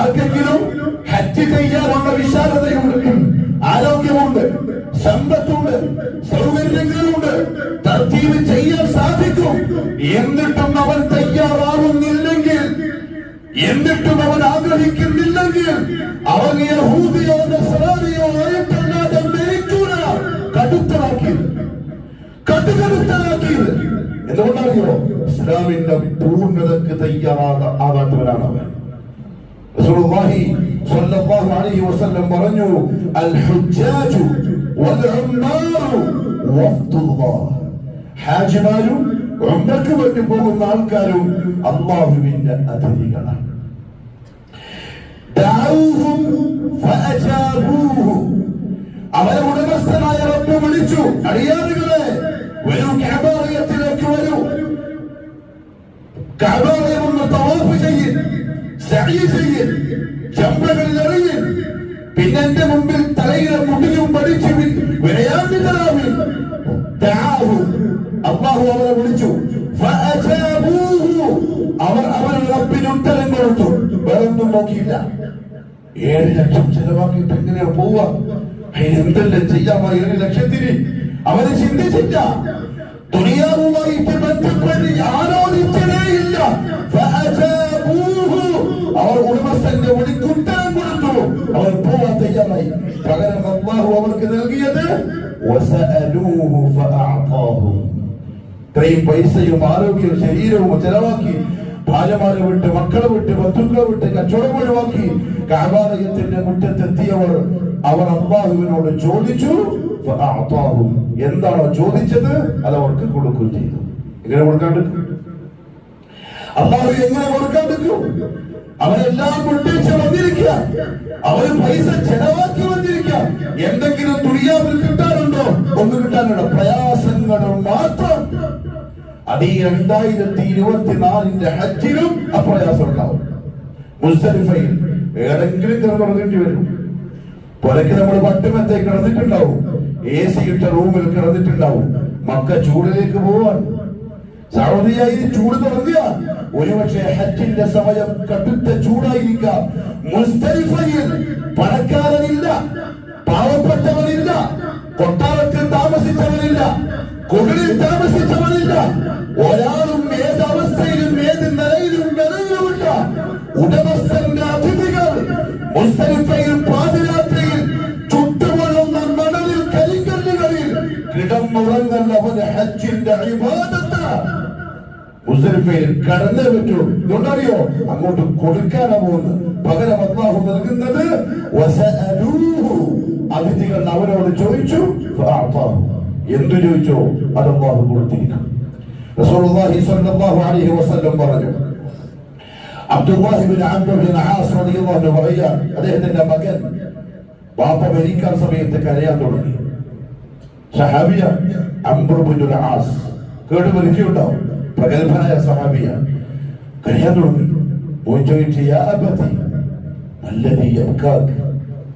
ആർക്കെങ്കിലും ഹജ്ജ് ചെയ്യാനുള്ള വിശാലതയുണ്ട് ആരോഗ്യമുണ്ട് സമ്പത്തുണ്ട് സൗകര്യങ്ങളുണ്ട് തർത്തീവ് ചെയ്യാൻ സാധിക്കും. എന്നിട്ടും അവൻ തയ്യാറാവുന്നില്ലെങ്കിൽ എന്നിട്ടും അവൻ ആഗ്രഹിക്കുന്നില്ലെങ്കിൽ അവൻ യഹൂദിയോ ഇസ്ലാമിന്റെ പൂർണതക്ക് തയ്യാറാകാത്തവനാണ് അവൻ റസൂലുള്ളാഹി സ്വല്ലല്ലാഹു അലൈഹി വസല്ലം പറഞ്ഞു ഹാജിമാരും ഉംറക്ക് വേണ്ടി പോകുന്ന ആൾക്കാരും അള്ളാഹുവിന്റെ അതിഥികളാണ് അവരെ ഉടമസ്ഥനായ റബ്ബ് വിളിച്ചു അടിയാറുകളെ വരൂ കഅബാലയത്തിലേക്ക് വരൂ. കഅബാലയം ഒന്ന് തവാഫ് ചെയ്യും. ചെയ്യ് ചമ്പകളിൽ എറിയ് പിന്നെ എന്റെ മുമ്പിൽ തലയിലെ മുടിയും പഠിച്ചു വിളയാണ്ടിതരാവിൽ അള്ളാഹു അവരെ വിളിച്ചു. അവർ അവരുടെ റബ്ബിന് ഉത്തരം കൊടുത്തു. വേറൊന്നും നോക്കിയില്ല. ഏഴ് ലക്ഷം ചെലവാക്കിയിട്ട് എങ്ങനെയാ പോവുക? എന്തെല്ലാം ചെയ്യാമോ ഏഴ് ലക്ഷത്തിന്. അവർ ചിന്തിച്ചില്ല. ദുനിയാവുമായിട്ട് ബന്ധപ്പെട്ട് ആലോചിച്ചതേ ഇല്ല. അവർ ഉടമസ്ഥന്റെ വിളിക്ക് ഉത്തരം കൊടുത്തു. അവർ പോവാൻ തയ്യാറായി. പകരം അള്ളാഹു അവർക്ക് നൽകിയത്. ഇത്രയും പൈസയും ആരോഗ്യവും ശരീരവും ചെലവാക്കി ഭാര്യമാരെ വിട്ട് മക്കളെ വിട്ട് ബന്ധുക്കളെ വിട്ട് കച്ചവടം ഒഴിവാക്കി കാബാലയത്തിന്റെ മുറ്റത്തെത്തിയവർ അവർ അള്ളാഹുവിനോട് ചോദിച്ചു. എന്താണോ ചോദിച്ചത്? അത് അവർക്ക് കൊടുക്കുകയും ചെയ്തു. എങ്ങനെ കൊടുക്കാണ്ടിരിക്കും അള്ളാഹു എങ്ങനെ കൊടുക്കാൻ പറ്റും? അവരെല്ലാം കൊണ്ടുവച്ച് വന്നിരിക്കുക. അവർ പൈസ ചെലവാക്കി വന്നിരിക്കുക. എന്തെങ്കിലും തുണിയാവിൽ കിട്ടാനുണ്ടോ? ഒന്ന് കിട്ടാനുണ്ടോ? പ്രയാസങ്ങൾ മാത്രം. അത് ഈ രണ്ടായിരത്തി ഇരുപത്തിനാലിന്റെ ഹജ്ജിലും അപ്രയാസം ഉണ്ടാവും. മുസ്തലിഫയിൽ ഏതെങ്കിലും കിടന്നുറങ്ങേണ്ടി വരും. പുലയ്ക്ക് നമ്മൾ പട്ടുമത്തെ കിടന്നിട്ടുണ്ടാവും. എ സി ഇട്ട റൂമിൽ കിടന്നിട്ടുണ്ടാവും. മക്ക ചൂടിലേക്ക് പോവാൻ. സൗദിയായി ചൂട് തുടങ്ങുക ഒരുപക്ഷെ ഹജ്ജിന്റെ സമയം കടുത്ത ചൂടായിരിക്കാം. മുസ്തലിഫയിൽ പണക്കാരനില്ല പാവപ്പെട്ടവനില്ല കൊട്ടാരത്തിൽ താമസിച്ചവനില്ല കുടിലിൽ താമസിച്ചവനില്ല ഒരാളും ഏത് അവസ്ഥയിലും ഏത് നിലയിലും നിലയിലുമില്ല ഉടമസ്ഥന്റെ അതിഥികൾ മുസ്തലിഫയിൽ കടന്നേ പറ്റൂ. ഇതുകൊണ്ടറിയോ അങ്ങോട്ട് കൊടുക്കാനാ പോകുന്നത്. പകരം അള്ളാഹു നൽകുന്നത്. അതിഥികൾ അവരോട് ചോദിച്ചു. എന്തു ചോദിച്ചോ? അത് അള്ളാഹു കൊടുത്തിരിക്കും റസൂലുള്ളാഹി സ്വല്ലല്ലാഹു അലൈഹി വസല്ലം പറഞ്ഞു അദ്ദേഹത്തിന്റെ മകൻ വാപ്പ മരിക്കാൻ സമയത്ത് കരയാൻ തുടങ്ങി. സഹാബിയ പ്രഗത്ഭനായ സഹാബിയാണ് കഴിയാൻ തുടങ്ങി മോൻ ചോദിച്ചു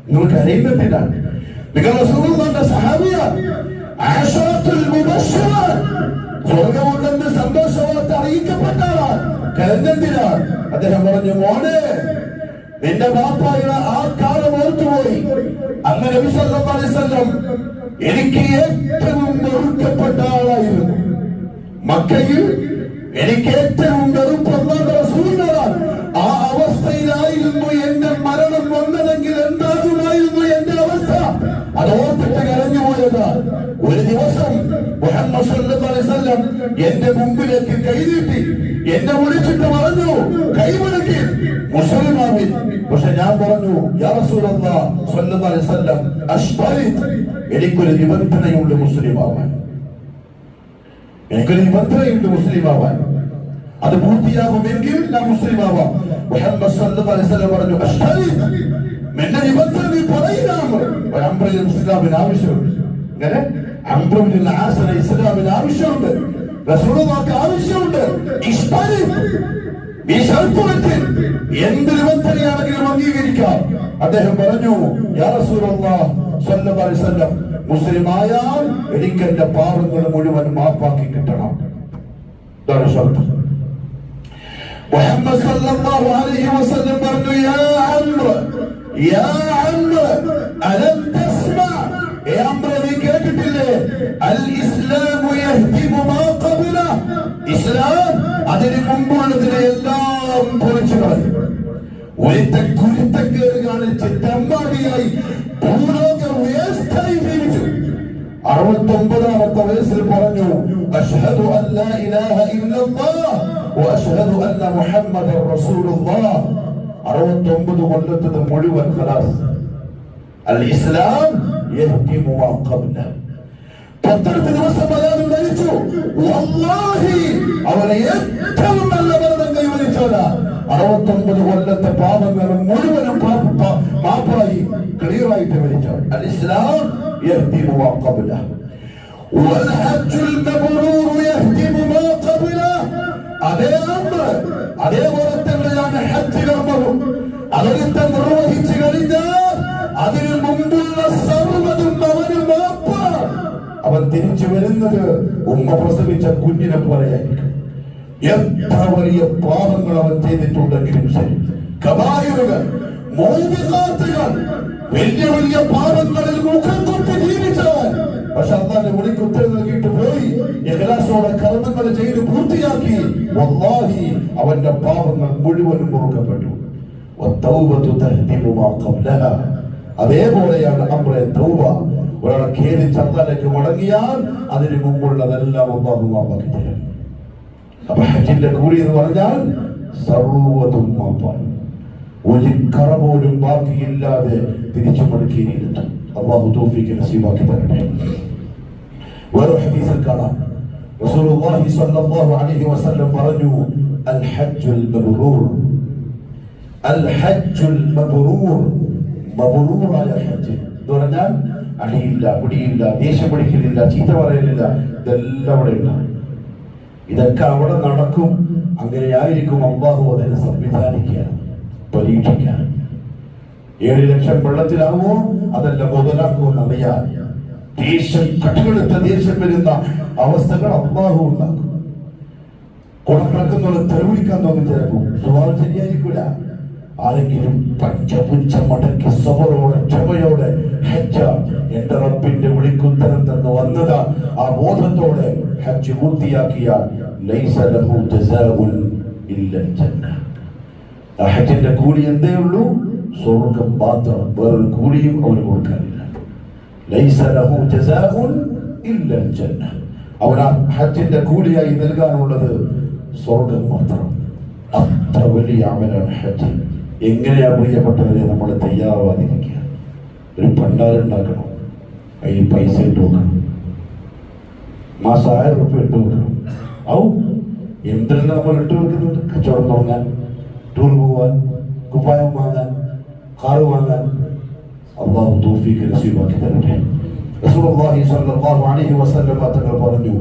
നിങ്ങൾ കരയുന്നതിനാണ് നിങ്ങൾ റസൂലുള്ളാഹിന്റെ സഹാബിയ ആശറത്തുൽ മുബശ്ശിറ. സ്വർഗമുണ്ടെന്ന് സന്തോഷവാർത്ത അറിയിക്കപ്പെട്ട ആളാണ്. കരഞ്ഞെന്തിനാണ് അദ്ദേഹം മോനെ നിന്റെ ബാപ്പായുടെ ആ കാലം ഓർത്തുപോയി. അങ്ങനെ എനിക്ക് ഏറ്റവും വെറുക്കപ്പെട്ട ആളായിരുന്നു. മക്കയിൽ എനിക്ക് ഏറ്റവും വെറുപ്പുള്ള റസൂലിനോടാണ് ആ അവസ്ഥയിലായിരുന്നു എന്റെ മരണം വന്നതെങ്കിൽ എന്താകുമായിരുന്നു എന്റെ അവസ്ഥ? അതോർത്തിട്ട് കരഞ്ഞു പോയത്. ഒരു ദിവസം മുഹമ്മദ് എന്റെ മുമ്പിലേക്ക് കൈനീട്ടി എന്നെ വിളിച്ചിട്ട് പറഞ്ഞു കൈവിളക്കി മുസ്ലിമാവിൻ പക്ഷെ ഞാൻ പറഞ്ഞു എനിക്കൊരു നിബന്ധനയുണ്ട് മുസ്ലിമാവാൻ. എനിക്കൊരു നിബന്ധനയുണ്ട് മുസ്ലിമാവാൻ. അത് പൂർത്തിയാകുമെങ്കിൽ ഞാൻ മുസ്ലിമാവാം. മുഹമ്മദ് സല്ലല്ലാഹു അലൈഹി വസല്ലം പറഞ്ഞു എന്റെ നിബന്ധന നീ അമ്രയിൽ ഇസ്ലാമിന് ആവശ്യമുണ്ട്. ഇങ്ങനെ അമ്രമിൽ ആസന ഇസ്ലാമിന് ആവശ്യമുണ്ട്. റസൂലുള്ളാഹിക്ക് ആവശ്യമുണ്ട്. ഈ ശർപ്പുവത്തിൽ എന്ത് നിബന്ധനയാണെങ്കിലും അംഗീകരിക്കാം. അദ്ദേഹം പറഞ്ഞു യാ റസൂലല്ലാഹ് സ്വല്ലല്ലാഹു അലൈഹി മുസ്ലിമായാൽ എനിക്ക് എന്റെ പാപങ്ങൾ മുഴുവൻ മാപ്പാക്കി കിട്ടണം. ഇതാണ് സല്ലല്ലാഹു അലൈഹി വസല്ലം പറഞ്ഞു യാ യാ അമ്മ അലം തസ്മ. ഏ അമ്മ നീ കേട്ടിട്ടില്ലേ? അൽ ഇസ്ലാമു യഹ്ദിമു മാ ഖബല. ഇസ്ലാം അതിന് മുമ്പുള്ളതിനെ എല്ലാം പൊളിച്ചു കളയും ഒരുത്ത കുരുത്തക്കേട് കാണിച്ച് തെമ്മാടിയായി അറുപത്തൊമ്പതാമത്തെ വയസ്സിൽ പറഞ്ഞു അഷ്ഹദു അല്ലാ ഇലാഹ ഇല്ലല്ലാഹ് വഅഷ്ഹദു അന്ന മുഹമ്മദൻ റസൂലുള്ളാഹ് അറുപത്തൊമ്പത് കൊല്ലത്തത് മുഴുവൻ ഖലാസ്. അൽ ഇസ്ലാം യഹ്ദിമു മാ ഖബ്ല. പത്തെടുത്ത് ദിവസം അയാൾ മരിച്ചു. അവനെ ഏറ്റവും നല്ല കൈവരിച്ചവനാ. അറുപത്തൊമ്പത് കൊല്ലത്തെ പാദങ്ങളും മുഴുവനും മാപ്പായി ക്ലിയറായിട്ട് വലിച്ചവർ അതേ അതേപോലെ സർവതും അവൻ തിരിച്ചു വരുന്നത് ഉമ്മ പ്രസവിച്ച കുഞ്ഞിനെ പോലെയായിരിക്കും. എത്ര വലിയ പാപങ്ങൾ അവൻ ചെയ്തിട്ടുണ്ടെങ്കിലും ശരി. കബായുകൾ മോഹികാത്തുകൾ വലിയ വലിയ പാപങ്ങളിൽ മുഖം കൊട്ടി ജീവിച്ചവൻ. പക്ഷെ അന്നാന്റെ വിളിക്ക് ഉത്തരം നൽകിയിട്ട് പോയി. ഇഖ്ലാസോടെ കർമ്മങ്ങൾ ചെയ്ത് പൂർത്തിയാക്കി. വല്ലാഹി അവന്റെ പാപങ്ങൾ മുഴുവനും മുറുക്കപ്പെട്ടു. അതേപോലെയാണ് നമ്മുടെ തൗബ. ഒരാളെ ഖേദിച്ച് അള്ളാലേക്ക് മടങ്ങിയാൽ അതിന് മുമ്പുള്ളതെല്ലാം ഒന്നാകുമാക്കി തരും. അപ്പൊ ഹജ്ജിന്റെ കൂലി എന്ന് പറഞ്ഞാൽ സർവതും മാപ്പാണ് ഒരു കറ പോലും ബാക്കിയില്ലാതെ തിരിച്ചു മടക്കിയിരിക്കും അള്ളാഹു തോഫിക്ക് നസീബാക്കി തരട്ടെ. വേറെ ഹദീസിൽ കാണാം. റസൂലുള്ളാഹി സ്വല്ലല്ലാഹു അലൈഹി വസല്ലം പറഞ്ഞു അൽ ഹജ്ജുൽ മബ്റൂർ. അൽ ഹജ്ജുൽ മബ്റൂർ. മബ്റൂറായ ഹജ്ജ് എന്ന് പറഞ്ഞാൽ അടിയില്ല പിടിയില്ല ദേഷ്യം പിടിക്കലില്ല ചീത്ത പറയലില്ല ഇതെല്ലാം അവിടെ ഉണ്ടാവും ഇതൊക്കെ അവിടെ നടക്കും. അങ്ങനെയായിരിക്കും അമ്പാഹു അതിനെ സംവിധാനിക്കുക പരീക്ഷിക്കാൻ. ഏഴ് ലക്ഷം വെള്ളത്തിലാവുമോ അതല്ല മുതലാക്കുമെന്ന് അറിയാൻ ദേഷ്യം കട്ടുകളെത്ത ദേഷ്യം വരുന്ന അവസ്ഥകൾ അമ്പാഹു ഉണ്ടാക്കും. കുടക്കിടക്കുന്നവർ തെരുവിളിക്കാൻ തോന്നി ചിലപ്പോൾ. ശരിയായിരിക്കൂല. ആരെങ്കിലും പഞ്ചപുഞ്ച മടക്കി സബറോടെ ക്ഷമയോടെ ഹജ്ജ എന്റെ റബ്ബിന്റെ വിളിക്കുത്തരം തന്നു വന്നത് ആ ബോധത്തോടെ ഹജ്ജ് പൂർത്തിയാക്കിയാൽ ഹജ്ജിന്റെ കൂലി എന്തേ ഉള്ളൂ? സ്വർഗം മാത്രം വേറൊരു കൂലിയും അവന് കൊടുക്കാനില്ല. അവൻ ഹജ്ജിന്റെ കൂലിയായി നൽകാനുള്ളത് സ്വർഗം മാത്രം. അത്ര വലിയ അമലാണ് ഹജ്ജ്. എങ്ങനെയാ പ്രിയപ്പെട്ടവരെ നമ്മൾ തയ്യാറാവാതിരിക്കുക ഒരു പണ്ടാരുണ്ടാക്കണം അതിൽ പൈസ ഇട്ട് വെക്കണം മാസം ആയിരം റുപ്യ ഇട്ട് വെക്കണം ഔ എന്തെല്ലാം നമ്മൾ ഇട്ട് വെക്കുന്നുണ്ട് കച്ചവടം തുടങ്ങാൻ ടൂർ പോകാൻ കുപ്പായം വാങ്ങാൻ കാറ് വാങ്ങാൻ. അള്ളാഹു തോഫിക്ക് നസീബാക്കി തരട്ടെ. പറഞ്ഞു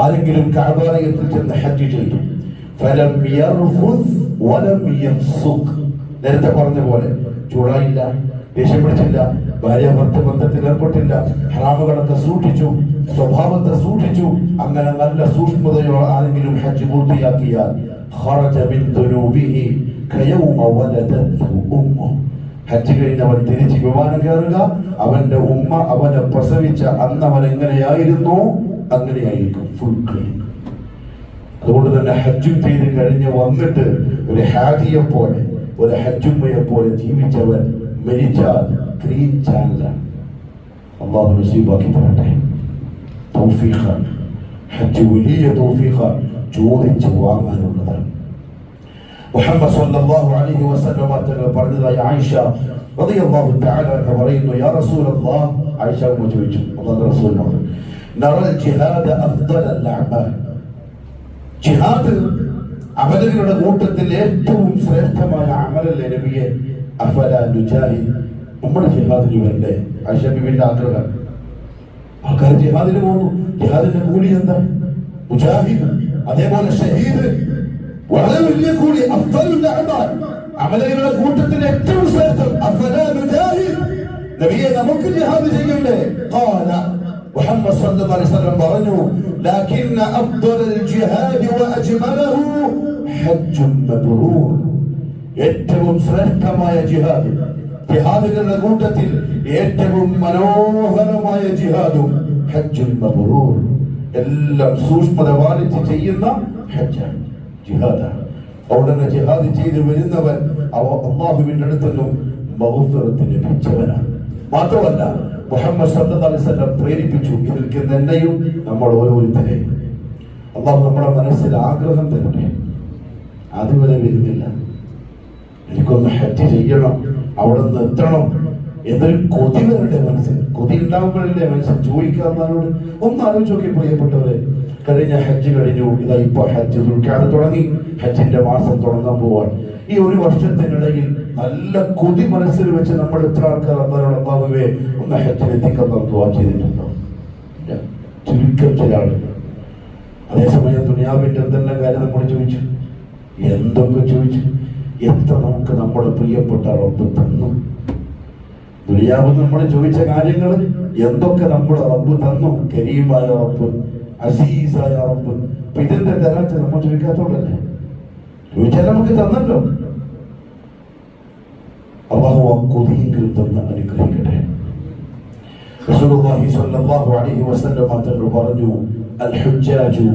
ആരെങ്കിലും ചെയ്തു. നേരത്തെ പറഞ്ഞ പോലെ ചൂടായില്ല ദേഷ്യം പിടിച്ചില്ല ഭാര്യ ഭർത്ത ബന്ധത്തിൽ ഏർപ്പെട്ടില്ല ഹറാമുകളൊക്കെ സൂക്ഷിച്ചു സ്വഭാവത്തെ സൂക്ഷിച്ചു അങ്ങനെ നല്ല സൂക്ഷ്മതയോടെ ആരെങ്കിലും ഹജ്ജ് പൂർത്തിയാക്കിയാൽ ഹജ്ജ് കഴിഞ്ഞവൻ തിരിച്ച് വിമാനം കയറുക അവന്റെ ഉമ്മ അവനെ പ്രസവിച്ച അന്ന് അവൻ എങ്ങനെയായിരുന്നു? അങ്ങനെയായിരിക്കും. ഫുൾ ക്ലീൻ അതുകൊണ്ട് തന്നെ ഹജ്ജും ചെയ്ത് കഴിഞ്ഞ് വന്നിട്ട് ഒരു ഹാജിയെ പോലെ ഒരു ഹജ്ജുമ്മയെ പോലെ ജീവിച്ചവൻ മരിച്ചാൽ ക്ലീൻ ചാനലാണ് അള്ളാഹു നസീബാക്കി തരട്ടെ. തൗഫീഖാണ് ഹജ്ജ് വലിയ തൗഫീഖാണ് ചോദിച്ച് വാങ്ങാനുള്ളതാണ് മുഹമ്മദ് സല്ലല്ലാഹു അലൈഹി വസല്ലം തങ്ങൾ പറഞ്ഞതായി ആയിഷ റളിയല്ലാഹു തആല അൻഹ പറയുന്നു യാ റസൂലല്ലാഹ് ആയിഷ ഉമ്മ ചോദിച്ചു. അല്ലാഹു റസൂലിനോട് നറൽ ജിഹാദ അഫ്ദലൽ അഅമാൽ ജിഹാദ് അമലുകളുടെ കൂട്ടത്തിൽ ഏറ്റവും ശ്രേഷ്ഠമായ അമലല്ലേ നബിയെ? അഫല നുജാഹിദ് നമ്മൾ ജിഹാദിന് വരണ്ടേ? ആയിഷ ബിബിന്റെ ആഗ്രഹം. ആൾക്കാർ ജിഹാദിന് പോകുന്നു. ജിഹാദിന്റെ കൂലി എന്താ? മുജാഹിദ് അതേപോലെ ഷഹീദ്. വളരെ വലിയ കൂലി അഅമാൽ അമലുകളുടെ കൂട്ടത്തിൽ ഏറ്റവും ശ്രേഷ്ഠം അഫല നുജാഹിദ് നബിയെ നമുക്ക് ജിഹാദ് ചെയ്യണ്ടേ? ഖാല മുഹമ്മദ് സല്ലല്ലാഹു അലൈഹി വസല്ലം പറഞ്ഞു لكن أفضل الجهاد وأجمله حج مبرور ഏറ്റവും ശ്രേഷ്ഠമായ ജിഹാദ് ജിഹാദുകളുടെ കൂട്ടത്തിൽ ഏറ്റവും മനോഹരമായ ജിഹാദും ഹജ്ജുൽ മബ്റൂർ എല്ലാം സൂക്ഷ്മത പാലിച്ച് ചെയ്യുന്ന ഹജ്ജാണ് ജിഹാദാണ് അവിടെ ജിഹാദ് ചെയ്ത് വരുന്നവൻ അവ അള്ളാഹുവിന്റെ അടുത്തൊന്നും മഹുഫറത്തിന് ലഭിച്ചവനാണ് മാത്രമല്ല മുഹമ്മദ് വസല്ലം പ്രേരിപ്പിച്ചു. ഇതിൽക്ക് എന്നെയും നമ്മൾ ഓരോരുത്തരെയും അള്ളാഹു നമ്മുടെ മനസ്സിൽ ആഗ്രഹം തരട്ടെ. അതുവരെ വരുന്നില്ല. എനിക്കൊന്ന് ഹജ്ജ് ചെയ്യണം. അവിടെ നിന്ന് എത്തണം. എന്നൊരു കൊതി വരട്ടെ മനസ്സിൽ. കൊതി ഉണ്ടാകുമ്പോഴല്ലേ മനസ്സിൽ ചോദിക്കാവുന്നവരോട് ഒന്ന് ആലോചിച്ച് നോക്കി പ്രിയപ്പെട്ടവരെ. കഴിഞ്ഞ ഹജ്ജ് കഴിഞ്ഞു. ഇതാ ഇപ്പൊ ഹജ്ജ് തുടങ്ങി. ഹജ്ജിന്റെ മാസം തുടങ്ങാൻ പോവാൻ ഈ ഒരു വർഷത്തിനിടയിൽ നല്ല കൊതി മനസ്സിൽ വെച്ച് നമ്മൾ എത്ര ആൾക്കാർ അന്നേരം അള്ളാഹുവേ ഒന്ന് ഹജ്ജിൽ എത്തിക്കാൻ ദുവാ ചെയ്തിട്ടുണ്ടോ. ചുരുക്കം ചില ആളുകൾ. അതേസമയം ദുനിയാവിന്റെ എന്തെല്ലാം കാര്യം നമ്മൾ ചോദിച്ചു? എന്തൊക്കെ ചോദിച്ചു? എത്ര നമുക്ക് നമ്മുടെ പ്രിയപ്പെട്ട റബ്ബ് തന്നു? ദുനിയാവ് നമ്മൾ ചോദിച്ച കാര്യങ്ങൾ എന്തൊക്കെ നമ്മുടെ റബ്ബ് തന്നു? കരീമായ റബ്ബ് അസീസായ റബ്ബ്. അപ്പൊ ഇതിന്റെ തരത്ത് നമ്മൾ ചോദിക്കാത്തോണ്ടല്ലേ ചോദിച്ചാൽ നമുക്ക് തന്നല്ലോ. അള്ളാഹു ആ കൊതിയെങ്കിലും തന്ന് റസൂലുള്ളാഹി സ്വല്ലല്ലാഹു അലൈഹി വസല്ലം തങ്ങൾ പറഞ്ഞു അൽ ഹുജ്ജാജു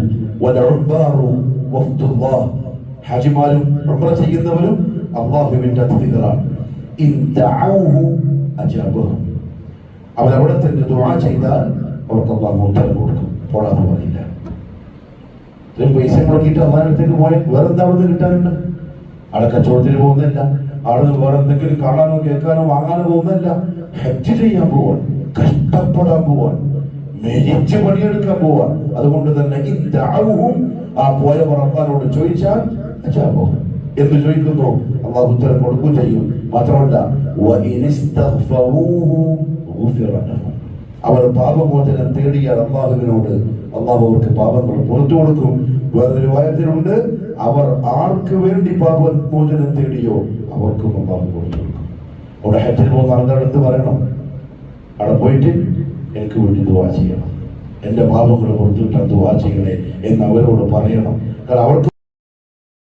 വൽ ഉംബാറു വഫ്ദുല്ലാഹ്. ഹാജിമാരും ഉംറ ചെയ്യുന്നവരും അള്ളാഹുവിന്റെ അതിഥികളാണ് ഇൻ ദഅഊഹു അജാബഹു. അവരവിടെ തന്നെ ദുആ ചെയ്താൽ അവർക്ക് അള്ളാഹു ഉത്തരം കൊടുക്കും. പോടാതെ പറയില്ല പൈസ മുടക്കിയിട്ട് അള്ളാഹിനടുത്തേക്ക് പോയാൽ വേറെ എന്താ അവിടെ കിട്ടാനുണ്ട്? അവിടെ കച്ചവടത്തിന് പോകുന്നില്ല അവിടെ നിന്ന് വേറെ എന്തെങ്കിലും കാണാനോ കേൾക്കാനോ വാങ്ങാനോ പോകുന്നില്ല ഹജ്ജ് ചെയ്യാൻ പോവാൻ കഷ്ടപ്പെടാൻ പോവാൻ മെരിച്ച് പണിയെടുക്കാൻ പോവാൻ. അതുകൊണ്ട് തന്നെ ഇതാവും ആ പോയ അള്ളാഹിനോട് ചോദിച്ചാൽ പോകും എന്ന് ചോദിക്കുന്നു. അള്ളാഹു ഉത്തരം കൊടുക്കുകയും ചെയ്യും. മാത്രമല്ല അവർ പാപമോചനം തേടിയാൽ അള്ളാഹുവിനോട് അള്ളാഹു അവർക്ക് പാപങ്ങൾ പുറത്തു കൊടുക്കും. വേറൊരു വായത്തിലുണ്ട് അവർ ആർക്ക് വേണ്ടി പാപമോചനം തേടിയോ അവർക്കും അള്ളാഹു പുറത്തു കൊടുക്കും. അവിടെ ഹെറ്റിൽ പോകുന്ന അടുത്ത് പറയണം? അവിടെ പോയിട്ട് എനിക്ക് വേണ്ടി ദുവാ ചെയ്യണം. എന്റെ പാപങ്ങൾ പുറത്തു ദുവാ ചെയ്യണേ എന്ന് അവരോട് പറയണം. കാരണം അവർക്ക്